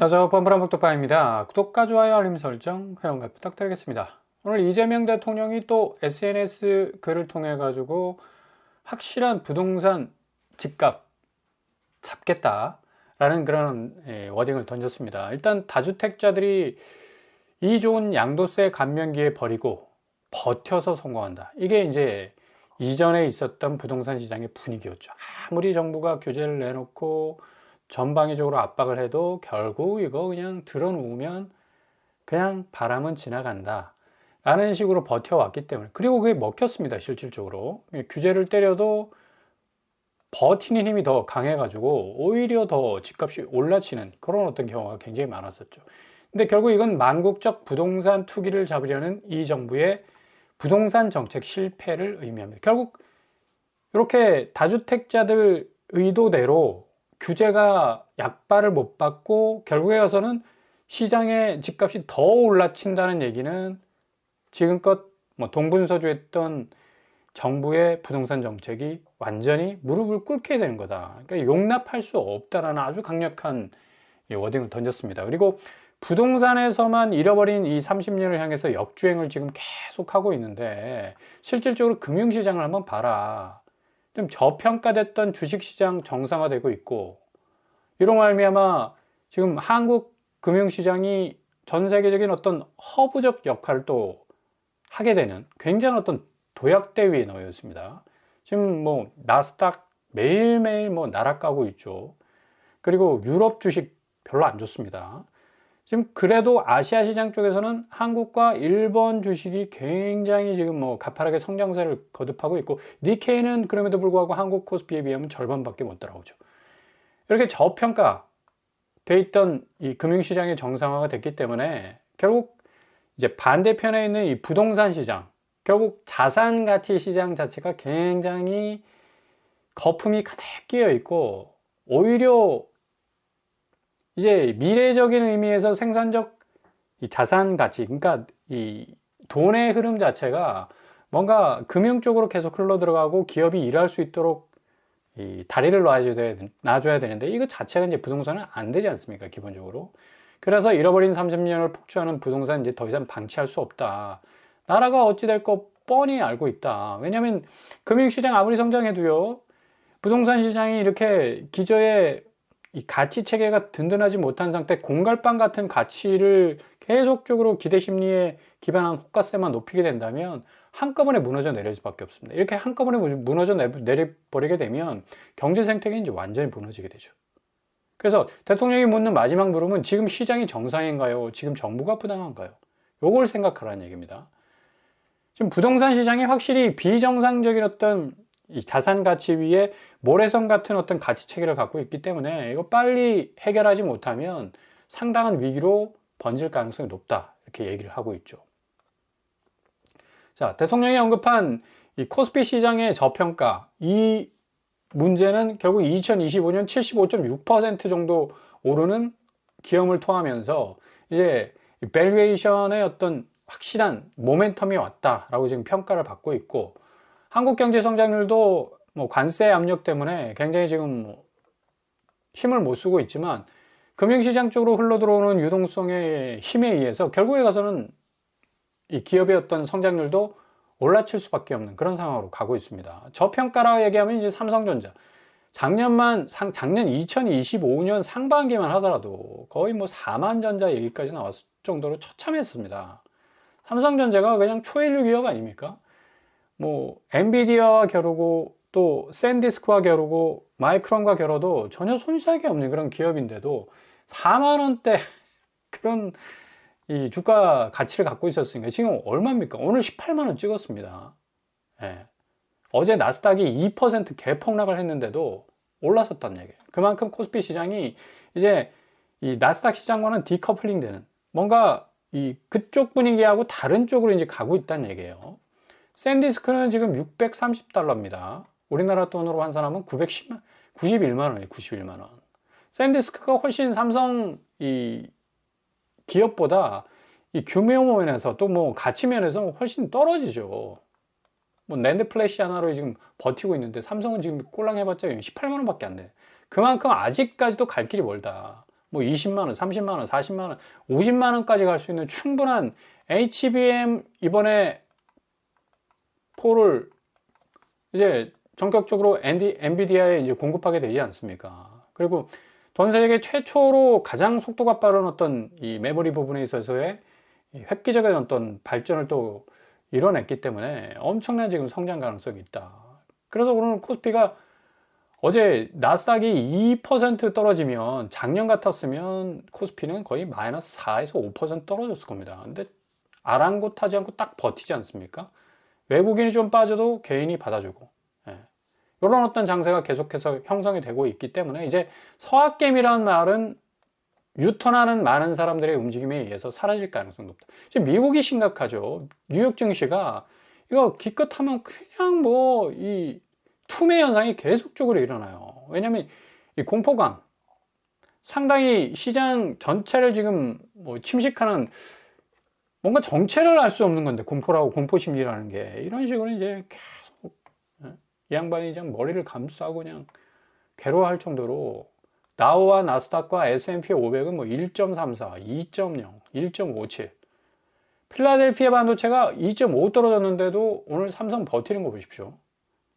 안녕하세요. 뻔뻔한 복덕방입니다. 구독과 좋아요, 알림 설정, 회원가 부탁드리겠습니다. 오늘 이재명 대통령이 또 SNS 글을 통해 가지고 확실한 부동산 집값 잡겠다라는 그런 예, 워딩을 던졌습니다. 일단 다주택자들이 이 좋은 양도세 감면기에 버리고 버텨서 성공한다. 이게 이제 이전에 있었던 부동산 시장의 분위기였죠. 아무리 정부가 규제를 내놓고 전방위적으로 압박을 해도 결국 이거 그냥 들어놓으면 그냥 바람은 지나간다. 라는 식으로 버텨왔기 때문에. 그리고 그게 먹혔습니다, 실질적으로. 규제를 때려도 버티는 힘이 더 강해가지고 오히려 더 집값이 올라치는 그런 어떤 경우가 굉장히 많았었죠. 근데 결국 이건 만국적 부동산 투기를 잡으려는 이 정부의 부동산 정책 실패를 의미합니다. 결국 이렇게 다주택자들 의도대로 규제가 약발을 못 받고 결국에 가서는 시장의 집값이 더 올라친다는 얘기는 지금껏 뭐 동분서주했던 정부의 부동산 정책이 완전히 무릎을 꿇게 되는 거다. 그러니까 용납할 수 없다라는 아주 강력한 워딩을 던졌습니다. 그리고 부동산에서만 잃어버린 이 30년을 향해서 역주행을 지금 계속 하고 있는데 실질적으로 금융시장을 한번 봐라. 좀 저평가됐던 주식시장 정상화되고 있고 이런 말미암아 지금 한국 금융시장이 전 세계적인 어떤 허브적 역할을 또 하게 되는 굉장한 어떤 도약대 위에 놓여 있습니다. 지금 뭐 나스닥 매일매일 뭐 날아가고 있죠. 그리고 유럽 주식 별로 안 좋습니다. 지금 그래도 아시아 시장 쪽에서는 한국과 일본 주식이 굉장히 지금 뭐 가파르게 성장세를 거듭하고 있고 니케이는 그럼에도 불구하고 한국 코스피에 비하면 절반밖에 못 따라오죠. 이렇게 저평가 돼 있던 이 금융시장의 정상화가 됐기 때문에 결국 이제 반대편에 있는 이 부동산 시장 결국 자산 가치 시장 자체가 굉장히 거품이 가득 끼어 있고 오히려 이제 미래적인 의미에서 생산적 자산 가치, 그러니까 이 돈의 흐름 자체가 뭔가 금융 쪽으로 계속 흘러 들어가고 기업이 일할 수 있도록 이 다리를 놔줘야, 되는데 이거 자체가 이제 부동산은 안 되지 않습니까? 기본적으로. 그래서 잃어버린 30년을 폭주하는 부동산 이제 더 이상 방치할 수 없다. 나라가 어찌 될 거 뻔히 알고 있다. 왜냐하면 금융시장 아무리 성장해도요, 부동산 시장이 이렇게 기저에 이 가치 체계가 든든하지 못한 상태 공갈빵 같은 가치를 계속적으로 기대 심리에 기반한 호가세만 높이게 된다면 한꺼번에 무너져 내릴 수밖에 없습니다. 이렇게 한꺼번에 무너져 내려버리게 되면 경제 생태계 이제 완전히 무너지게 되죠. 그래서 대통령이 묻는 마지막 물음은 지금 시장이 정상인가요? 지금 정부가 부당한가요? 요걸 생각하라는 얘기입니다. 지금 부동산 시장이 확실히 비정상적인 어떤 이 자산 가치 위에 모래성 같은 어떤 가치 체계를 갖고 있기 때문에 이거 빨리 해결하지 못하면 상당한 위기로 번질 가능성이 높다. 이렇게 얘기를 하고 있죠. 자, 대통령이 언급한 이 코스피 시장의 저평가, 이 문제는 결국 2025년 75.6% 정도 오르는 기염을 토하면서 이제 밸류에이션의 어떤 확실한 모멘텀이 왔다라고 지금 평가를 받고 있고 한국 경제 성장률도 뭐 관세 압력 때문에 굉장히 지금 뭐 힘을 못 쓰고 있지만 금융시장 쪽으로 흘러 들어오는 유동성의 힘에 의해서 결국에 가서는 이 기업의 어떤 성장률도 올라칠 수밖에 없는 그런 상황으로 가고 있습니다. 저평가라 얘기하면 이제 삼성전자. 작년만, 상, 작년 2025년 상반기만 하더라도 거의 뭐 4만 전자 얘기까지 나왔을 정도로 처참했습니다. 삼성전자가 그냥 초일류 기업 아닙니까? 뭐 엔비디아와 겨루고 또 샌디스크와 겨루고 마이크론과 겨뤄도 전혀 손실이 없는 그런 기업인데도 4만 원대 그런 이 주가 가치를 갖고 있었으니까 지금 얼마입니까? 오늘 18만 원 찍었습니다. 예. 어제 나스닥이 2% 개폭락을 했는데도 올랐었단 얘기예요. 그만큼 코스피 시장이 이제 이 나스닥 시장과는 디커플링 되는 뭔가 이 그쪽 분위기하고 다른 쪽으로 이제 가고 있다는 얘기예요. 샌디스크는 지금 630달러입니다. 우리나라 돈으로 환산하면 910만, 91만 원이에요. 91만 원. 샌디스크가 훨씬 삼성 이 기업보다 이 규모 면에서 또 뭐 가치 면에서 훨씬 떨어지죠. 뭐 랜드 플래시 하나로 지금 버티고 있는데 삼성은 지금 꼴랑 해봤자 18만 원밖에 안 돼. 그만큼 아직까지도 갈 길이 멀다. 뭐 20만 원, 30만 원, 40만 원, 50만 원까지 갈 수 있는 충분한 HBM 이번에 포를 이제 전격적으로 엔비디아에 이제 공급하게 되지 않습니까? 그리고 전 세계 최초로 가장 속도가 빠른 어떤 이 메모리 부분에 있어서의 획기적인 어떤 발전을 또 이뤄냈기 때문에 엄청난 지금 성장 가능성이 있다. 그래서 오늘 코스피가 어제 나스닥이 2% 떨어지면 작년 같았으면 코스피는 거의 마이너스 4에서 5% 떨어졌을 겁니다. 근데 아랑곳하지 않고 딱 버티지 않습니까? 외국인이 좀 빠져도 개인이 받아주고 예. 이런 어떤 장세가 계속해서 형성이 되고 있기 때문에 이제 서학겜이라는 말은 유턴하는 많은 사람들의 움직임에 의해서 사라질 가능성이 높다. 이제 미국이 심각하죠. 뉴욕 증시가 이거 기껏하면 그냥 뭐 이 투매 현상이 계속적으로 일어나요. 왜냐하면 이 공포감 상당히 시장 전체를 지금 뭐 침식하는 뭔가 정체를 알 수 없는 건데 공포라고 공포 심리라는 게 이런 식으로 이제 계속 예? 이 양반이 그냥 머리를 감싸고 그냥 괴로워할 정도로 다우와 나스닥과 S&P 500은 뭐 1.34, 2.0, 1.57. 필라델피아 반도체가 2.5 떨어졌는데도 오늘 삼성 버티는 거 보십시오.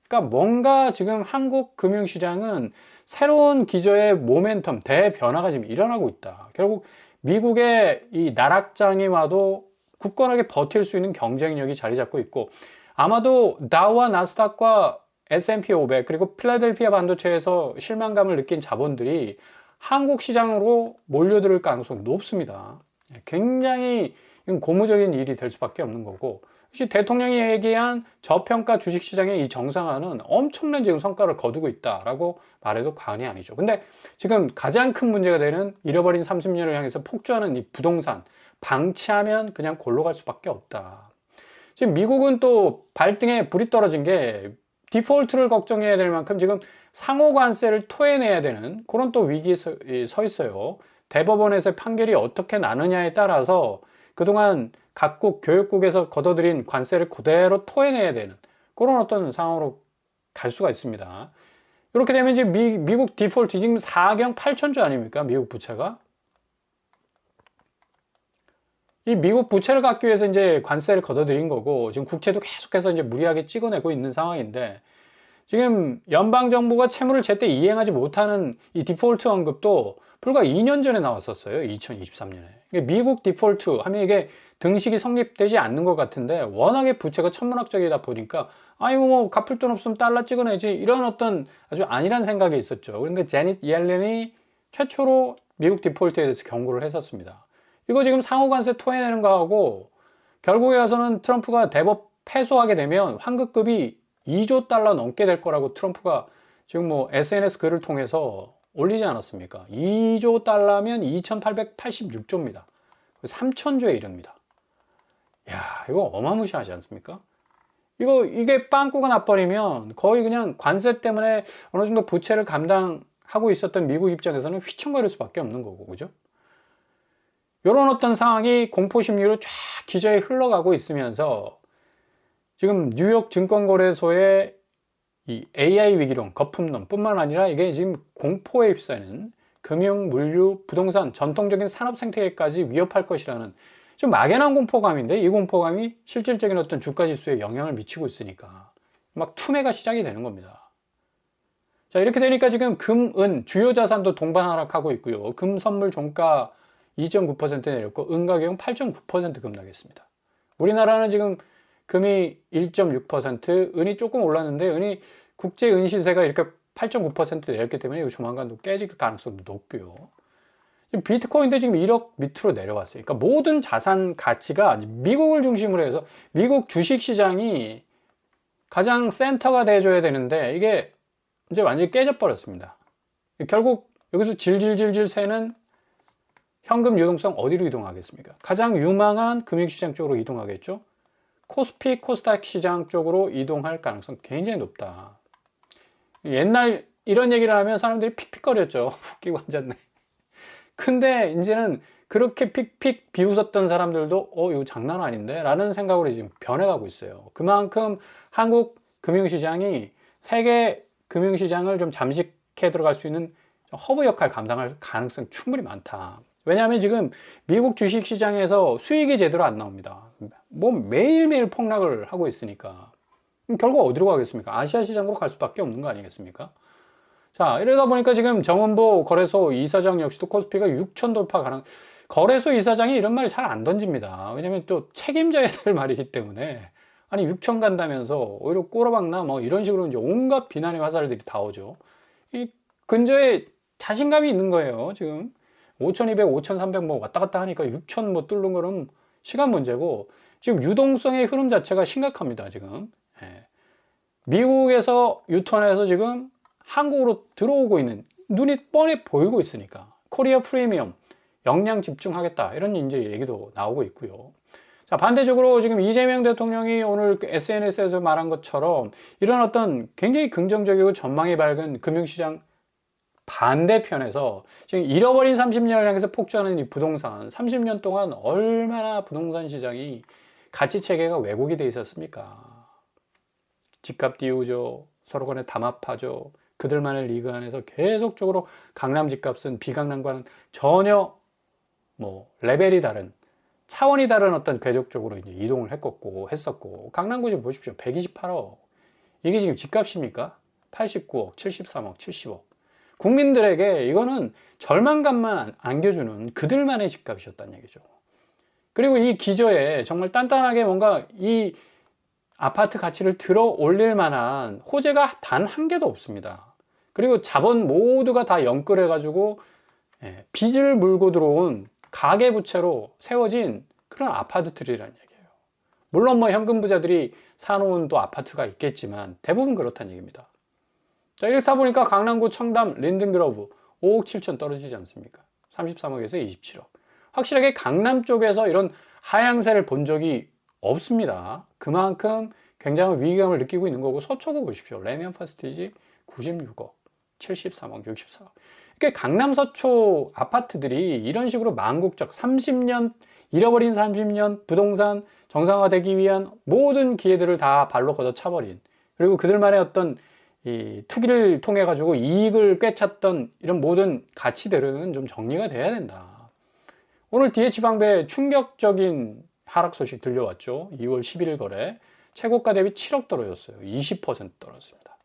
그러니까 뭔가 지금 한국 금융시장은 새로운 기저의 모멘텀, 대변화가 지금 일어나고 있다. 결국 미국의 이 나락장이 와도 굳건하게 버틸 수 있는 경쟁력이 자리 잡고 있고 아마도 다우와 나스닥과 S&P 500 그리고 필라델피아 반도체에서 실망감을 느낀 자본들이 한국 시장으로 몰려들 가능성이 높습니다. 굉장히 고무적인 일이 될 수밖에 없는 거고 혹시 대통령이 얘기한 저평가 주식시장의 이 정상화는 엄청난 지금 성과를 거두고 있다라고 말해도 과언이 아니죠. 근데 지금 가장 큰 문제가 되는 잃어버린 30년을 향해서 폭주하는 이 부동산 방치하면 그냥 골로 갈 수밖에 없다. 지금 미국은 또 발등에 불이 떨어진 게 디폴트를 걱정해야 될 만큼 지금 상호 관세를 토해내야 되는 그런 또 위기에 서, 서 있어요. 대법원에서 판결이 어떻게 나느냐에 따라서 그동안 각국 교육국에서 걷어들인 관세를 그대로 토해내야 되는 그런 어떤 상황으로 갈 수가 있습니다. 이렇게 되면 이제 미, 미국 디폴트 지금 4경 8천조 아닙니까? 미국 부채가. 이 미국 부채를 갚기 위해서 이제 관세를 걷어들인 거고 지금 국채도 계속해서 이제 무리하게 찍어내고 있는 상황인데 지금 연방 정부가 채무를 제때 이행하지 못하는 이 디폴트 언급도 불과 2년 전에 나왔었어요. 2023년에. 그러니까 미국 디폴트 하면 이게 등식이 성립되지 않는 것 같은데 워낙에 부채가 천문학적이다 보니까 아니 뭐 갚을 돈 없으면 달러 찍어내지 이런 어떤 아주 안일한 생각이 있었죠. 그런데 제닛 옐렌이 최초로 미국 디폴트에 대해서 경고를 했었습니다. 이거 지금 상호관세 토해내는 거하고 결국에 와서는 트럼프가 대법 패소하게 되면 환급급이 2조 달러 넘게 될 거라고 트럼프가 지금 뭐 SNS 글을 통해서 올리지 않았습니까? 2조 달러면 2886조입니다. 3천조에 이릅니다. 야, 이거 어마무시하지 않습니까? 이거, 이게 빵꾸가 나버리면 거의 그냥 관세 때문에 어느 정도 부채를 감당하고 있었던 미국 입장에서는 휘청거릴 수밖에 없는 거고, 그죠? 이런 어떤 상황이 공포심리로 쫙 기저에 흘러가고 있으면서 지금 뉴욕 증권거래소의 이 AI 위기론, 거품론 뿐만 아니라 이게 지금 공포에 휩싸이는 금융, 물류, 부동산, 전통적인 산업 생태계까지 위협할 것이라는 좀 막연한 공포감인데 이 공포감이 실질적인 어떤 주가 지수에 영향을 미치고 있으니까 막 투매가 시작이 되는 겁니다. 자, 이렇게 되니까 지금 금, 은, 주요 자산도 동반 하락하고 있고요. 금 선물 종가 2.9% 내렸고 은 가격은 8.9% 급락했습니다. 우리나라는 지금 금이 1.6%, 은이 조금 올랐는데 은이 국제 은 시세가 이렇게 8.9% 내렸기 때문에 조만간 또 깨질 가능성도 높고요. 비트코인도 지금 1억 밑으로 내려왔어요. 그러니까 모든 자산 가치가 미국을 중심으로 해서 미국 주식 시장이 가장 센터가 돼줘야 되는데 이게 이제 완전히 깨져버렸습니다. 결국 여기서 질질질질 새는 현금 유동성 어디로 이동하겠습니까? 가장 유망한 금융시장 쪽으로 이동하겠죠? 코스피, 코스닥 시장 쪽으로 이동할 가능성 굉장히 높다. 옛날 이런 얘기를 하면 사람들이 픽픽거렸죠. 웃기고 앉았네. 근데 이제는 그렇게 픽픽 비웃었던 사람들도 어, 이거 장난 아닌데? 라는 생각으로 지금 변해가고 있어요. 그만큼 한국 금융시장이 세계 금융시장을 좀 잠식해 들어갈 수 있는 허브 역할 감당할 가능성 충분히 많다. 왜냐하면 지금 미국 주식 시장에서 수익이 제대로 안 나옵니다. 뭐 매일매일 폭락을 하고 있으니까. 결국 어디로 가겠습니까? 아시아 시장으로 갈 수밖에 없는 거 아니겠습니까? 자, 이러다 보니까 지금 정원보 거래소 이사장 역시도 코스피가 6천 돌파 가능, 거래소 이사장이 이런 말 잘 안 던집니다. 왜냐면 또 책임져야 될 말이기 때문에. 아니, 6천 간다면서 오히려 꼬라박나 뭐 이런 식으로 이제 온갖 비난의 화살들이 다 오죠. 이 근저에 자신감이 있는 거예요, 지금. 5200, 5300 뭐 왔다 갔다 하니까 6000 뭐 뚫는 거는 시간 문제고 지금 유동성의 흐름 자체가 심각합니다, 지금. 예. 미국에서 유턴해서 지금 한국으로 들어오고 있는 눈이 뻔히 보이고 있으니까 코리아 프리미엄 역량 집중하겠다 이런 이제 얘기도 나오고 있고요. 자 반대적으로 지금 이재명 대통령이 오늘 SNS에서 말한 것처럼 이런 어떤 굉장히 긍정적이고 전망이 밝은 금융시장 반대편에서 지금 잃어버린 30년을 향해서 폭주하는 이 부동산 30년 동안 얼마나 부동산 시장이 가치 체계가 왜곡이 돼 있었습니까? 집값 띄우죠. 서로 간에 담합하죠. 그들만의 리그 안에서 계속적으로 강남 집값은 비강남과는 전혀 뭐 레벨이 다른 차원이 다른 어떤 궤적 쪽으로 이제 이동을 했었고 했었고 강남구 좀 보십시오. 128억. 이게 지금 집값입니까? 89억, 73억, 70억. 국민들에게 이거는 절망감만 안겨주는 그들만의 집값이었다는 얘기죠. 그리고 이 기저에 정말 단단하게 뭔가 이 아파트 가치를 들어 올릴 만한 호재가 단 한 개도 없습니다. 그리고 자본 모두가 다 연끌해 가지고 예, 빚을 물고 들어온 가계 부채로 세워진 그런 아파트들이라는 얘기예요. 물론 뭐 현금 부자들이 사놓은 또 아파트가 있겠지만 대부분 그렇다는 얘기입니다. 자, 이렇다 보니까 강남구 청담 린든그로브 5억 7천 떨어지지 않습니까? 33억에서 27억. 확실하게 강남 쪽에서 이런 하향세를 본 적이 없습니다. 그만큼 굉장한 위기감을 느끼고 있는 거고 서초구 보십시오. 레미안 파스티지 96억, 73억, 64억. 그러니까 강남 서초 아파트들이 이런 식으로 망국적 30년 잃어버린 30년 부동산 정상화되기 위한 모든 기회들을 다 발로 걷어 차버린 그리고 그들만의 어떤 이 투기를 통해 가지고 이익을 꿰찼던 이런 모든 가치들은 좀 정리가 돼야 된다. 오늘 DH방배 충격적인 하락 소식 들려왔죠. 2월 11일 거래 최고가 대비 7억 떨어졌어요. 20% 떨어졌습니다.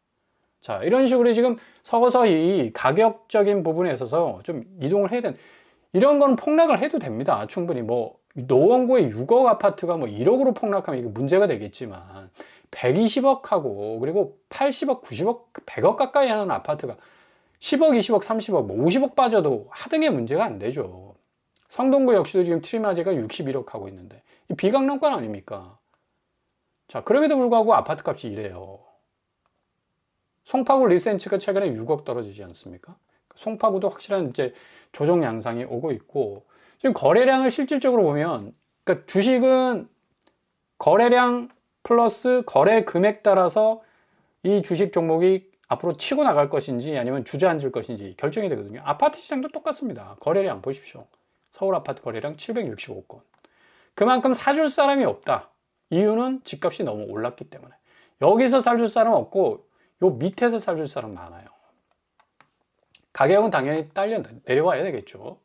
자, 이런 식으로 지금 서서히 가격적인 부분에 있어서 좀 이동을 해야 되는 이런 거는 폭락을 해도 됩니다. 충분히 뭐 노원구의 6억 아파트가 뭐 1억으로 폭락하면 이게 문제가 되겠지만 120억하고 그리고 80억, 90억, 100억 가까이 하는 아파트가 10억, 20억, 30억, 뭐 50억 빠져도 하등의 문제가 안 되죠. 성동구 역시도 지금 트리마제가 61억 하고 있는데 이 비강남권 아닙니까? 자, 그럼에도 불구하고 아파트 값이 이래요. 송파구 리센츠가 최근에 6억 떨어지지 않습니까? 송파구도 확실한 이제 조정 양상이 오고 있고 지금 거래량을 실질적으로 보면 그러니까 주식은 거래량 플러스 거래 금액 따라서 이 주식 종목이 앞으로 치고 나갈 것인지 아니면 주저앉을 것인지 결정이 되거든요. 아파트 시장도 똑같습니다. 거래량 보십시오. 서울 아파트 거래량 765건. 그만큼 사줄 사람이 없다. 이유는 집값이 너무 올랐기 때문에. 여기서 사줄 사람 없고 요 밑에서 사줄 사람 많아요. 가격은 당연히 딸려 내려와야 되겠죠.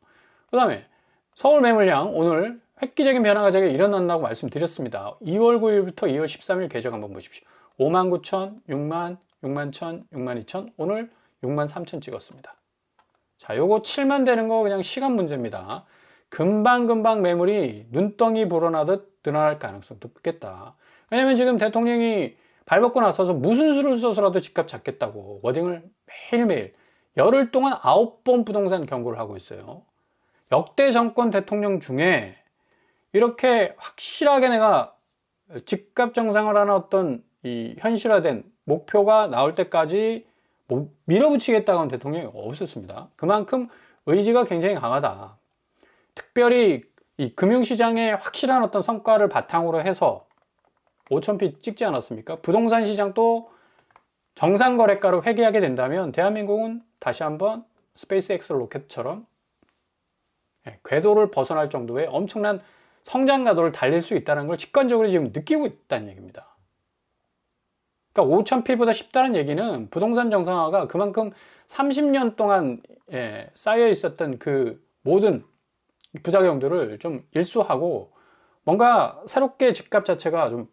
그 다음에 서울 매물량 오늘 획기적인 변화가 제가 일어난다고 말씀드렸습니다. 2월 9일부터 2월 13일 궤적 한번 보십시오. 5만 9천, 6만, 6만 1천, 6만 2천, 오늘 6만 3천 찍었습니다. 자, 요거 7만 되는 거 그냥 시간 문제입니다. 금방금방 매물이 눈덩이 불어나듯 늘어날 가능성도 높겠다. 왜냐면 지금 대통령이 발벗고 나서서 무슨 수를 써서라도 집값 잡겠다고 워딩을 매일매일 열흘 동안 아홉 번 부동산 경고를 하고 있어요. 역대 정권 대통령 중에 이렇게 확실하게 내가 집값 정상화라는 어떤 이 현실화된 목표가 나올 때까지 밀어붙이겠다고 하는 대통령이 없었습니다. 그만큼 의지가 굉장히 강하다. 특별히 이 금융시장의 확실한 어떤 성과를 바탕으로 해서 5천피 찍지 않았습니까? 부동산 시장도 정상 거래가로 회귀하게 된다면 대한민국은 다시 한번 스페이스X 로켓처럼 예, 궤도를 벗어날 정도의 엄청난 성장 가도를 달릴 수 있다는 걸 직관적으로 지금 느끼고 있다는 얘기입니다. 그러니까 5,000피보다 쉽다는 얘기는 부동산 정상화가 그만큼 30년 동안 예, 쌓여 있었던 그 모든 부작용들을 좀 일수하고 뭔가 새롭게 집값 자체가 좀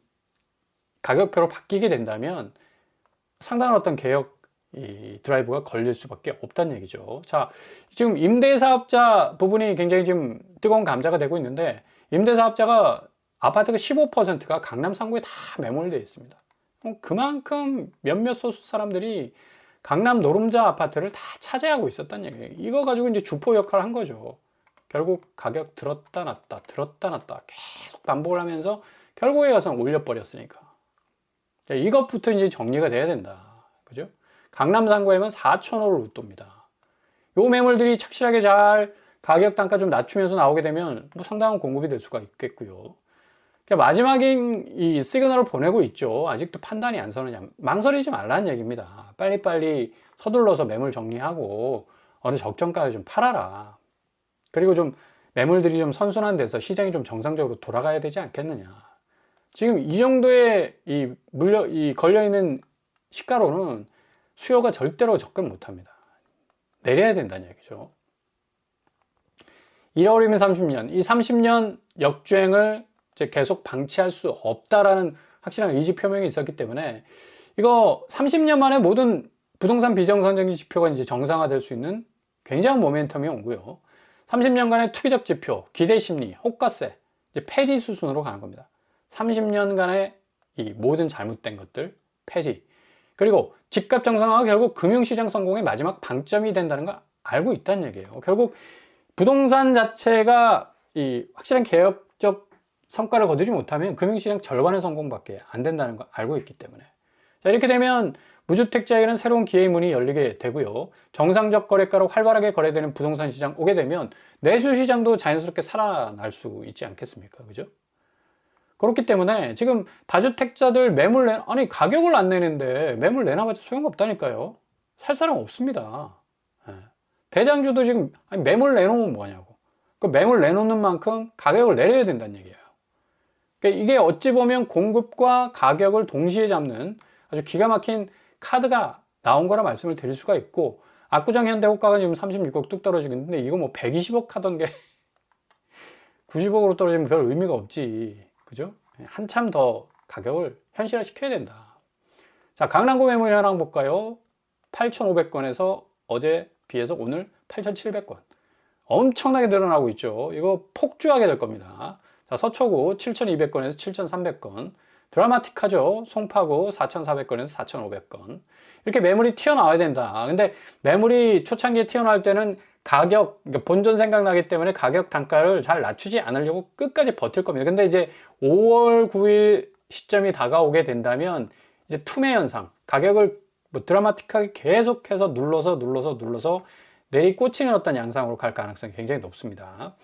가격표로 바뀌게 된다면 상당한 어떤 개혁 이 드라이브가 걸릴 수밖에 없다는 얘기죠. 자, 지금 임대사업자 부분이 굉장히 지금 뜨거운 감자가 되고 있는데 임대사업자가 아파트가 15%가 강남 상구에 다 매몰되어 있습니다. 그만큼 몇몇 소수 사람들이 강남 노름자 아파트를 다 차지하고 있었다는 얘기예요. 이거 가지고 이제 주포 역할을 한 거죠. 결국 가격 들었다 놨다 들었다 놨다 계속 반복을 하면서 결국에 가서 올려버렸으니까. 이것부터 이제 정리가 돼야 된다. 그죠? 강남 상구에만 4천호를 웃돕니다. 요 매물들이 착실하게 잘 가격 단가 좀 낮추면서 나오게 되면 뭐 상당한 공급이 될 수가 있겠고요. 그러니까 마지막인 이 시그널을 보내고 있죠. 아직도 판단이 안 서느냐. 망설이지 말라는 얘기입니다. 빨리빨리 서둘러서 매물 정리하고 어느 적정가에 좀 팔아라. 그리고 좀 매물들이 좀 선순환 돼서 시장이 좀 정상적으로 돌아가야 되지 않겠느냐. 지금 이 정도의 이 물려, 이 걸려 있는 시가로는 수요가 절대로 접근 못 합니다. 내려야 된다는 얘기죠. 1월이면 30년. 이 30년 역주행을 계속 방치할 수 없다라는 확실한 의지 표명이 있었기 때문에 이거 30년 만에 모든 부동산 비정상적인 지표가 이제 정상화될 수 있는 굉장한 모멘텀이 오고요. 30년간의 투기적 지표, 기대 심리, 호가세, 이제 폐지 수순으로 가는 겁니다. 30년간의 이 모든 잘못된 것들 폐지. 그리고 집값 정상화가 결국 금융시장 성공의 마지막 방점이 된다는 걸 알고 있다는 얘기예요. 결국 부동산 자체가 이 확실한 개혁적 성과를 거두지 못하면 금융시장 절반의 성공밖에 안 된다는 걸 알고 있기 때문에. 자, 이렇게 되면 무주택자에게는 새로운 기회의 문이 열리게 되고요. 정상적 거래가로 활발하게 거래되는 부동산 시장 오게 되면 내수 시장도 자연스럽게 살아날 수 있지 않겠습니까? 그죠? 그렇기 때문에 지금 다주택자들 매물 내, 아니, 가격을 안 내는데 매물 내놔봤자 소용없다니까요. 살 사람 없습니다. 예. 대장주도 지금 매물 내놓으면 뭐냐고. 그 매물 내놓는 만큼 가격을 내려야 된다는 얘기예요. 그러니까 이게 어찌 보면 공급과 가격을 동시에 잡는 아주 기가 막힌 카드가 나온 거라 말씀을 드릴 수가 있고 압구정 현대 호가가 지금 36억 뚝 떨어지고 있는데 이거 뭐 120억 하던 게 90억으로 떨어지면 별 의미가 없지. 그죠? 한참 더 가격을 현실화 시켜야 된다. 자, 강남구 매물 현황 볼까요? 8,500건에서 어제 비해서 오늘 8,700건. 엄청나게 늘어나고 있죠. 이거 폭주하게 될 겁니다. 자, 서초구 7,200건에서 7,300건. 드라마틱하죠. 송파구 4,400건에서 4,500건. 이렇게 매물이 튀어나와야 된다. 근데 매물이 초창기에 튀어나올 때는 가격, 그러니까 본전 생각나기 때문에 가격 단가를 잘 낮추지 않으려고 끝까지 버틸 겁니다. 근데 이제 5월 9일 시점이 다가오게 된다면 이제 투매 현상, 가격을 뭐 드라마틱하게 계속해서 눌러서 눌러서 눌러서 내리 꽂히는 어떤 양상으로 갈 가능성이 굉장히 높습니다.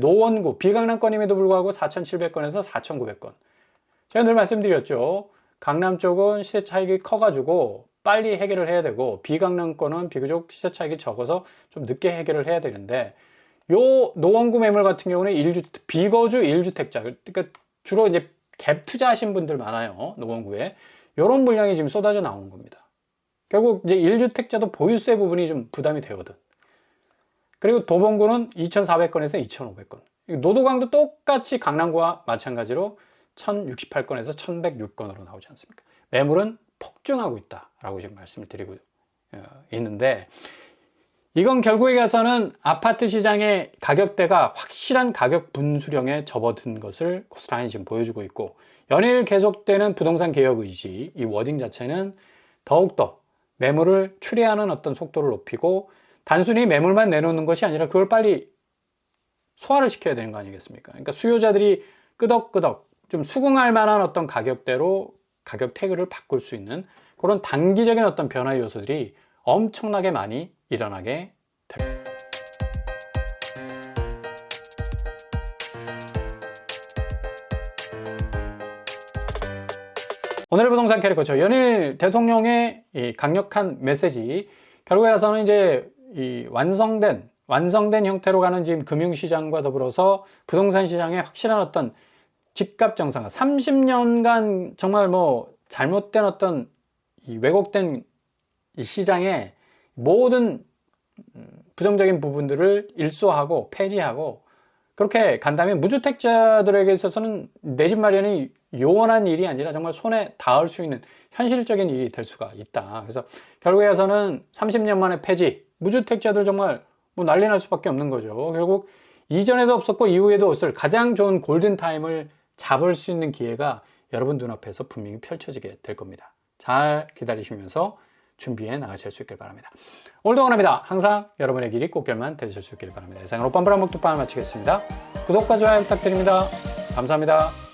노원구, 비강남권임에도 불구하고 4,700건에서 4,900건. 제가 늘 말씀드렸죠. 강남 쪽은 시세 차익이 커가지고 빨리 해결을 해야 되고 비강남권은 비교적 시세 차익이 적어서 좀 늦게 해결을 해야 되는데 요 노원구 매물 같은 경우는 1주 비거주 1주택자 그러니까 주로 이제 갭 투자하신 분들 많아요 노원구에 요런 물량이 지금 쏟아져 나오는 겁니다 결국 이제 1주택자도 보유세 부분이 좀 부담이 되거든. 그리고 도봉구는 2,400건에서 2,500건. 노도강도 똑같이 강남구와 마찬가지로 1,068건에서 1,106건으로 나오지 않습니까? 매물은 폭증하고 있다라고 지금 말씀을 드리고 어, 있는데 이건 결국에 가서는 아파트 시장의 가격대가 확실한 가격 분수령에 접어든 것을 고스란히 지금 보여주고 있고 연일 계속되는 부동산 개혁 의지 이 워딩 자체는 더욱더 매물을 추리하는 어떤 속도를 높이고 단순히 매물만 내놓는 것이 아니라 그걸 빨리 소화를 시켜야 되는 거 아니겠습니까? 그러니까 수요자들이 끄덕끄덕 좀 수긍할 만한 어떤 가격대로 가격 태그를 바꿀 수 있는 그런 단기적인 어떤 변화 요소들이 엄청나게 많이 일어나게 됩니다. 오늘의 부동산 캐릭터죠. 연일 대통령의 강력한 메시지. 결국에 와서는 이제 이 완성된, 완성된 형태로 가는 지금 금융시장과 더불어서 부동산 시장의 확실한 어떤 집값 정상화 30년간 정말 뭐 잘못된 어떤 이 왜곡된 이 시장에 모든 음, 부정적인 부분들을 일소하고 폐지하고 그렇게 간다면 무주택자들에게 있어서는 내 집 마련이 요원한 일이 아니라 정말 손에 닿을 수 있는 현실적인 일이 될 수가 있다. 그래서 결국에서는 30년 만에 폐지, 무주택자들 정말 뭐 난리 날 수밖에 없는 거죠. 결국 이전에도 없었고 이후에도 없을 가장 좋은 골든타임을 잡을 수 있는 기회가 여러분 눈앞에서 분명히 펼쳐지게 될 겁니다. 잘 기다리시면서 준비해 나가실 수 있길 바랍니다. 오늘도 원합니다. 항상 여러분의 길이 꽃결만 되실 수 있길 바랍니다. 이상으로 빰브라 목두판을 마치겠습니다. 구독과 좋아요 부탁드립니다. 감사합니다.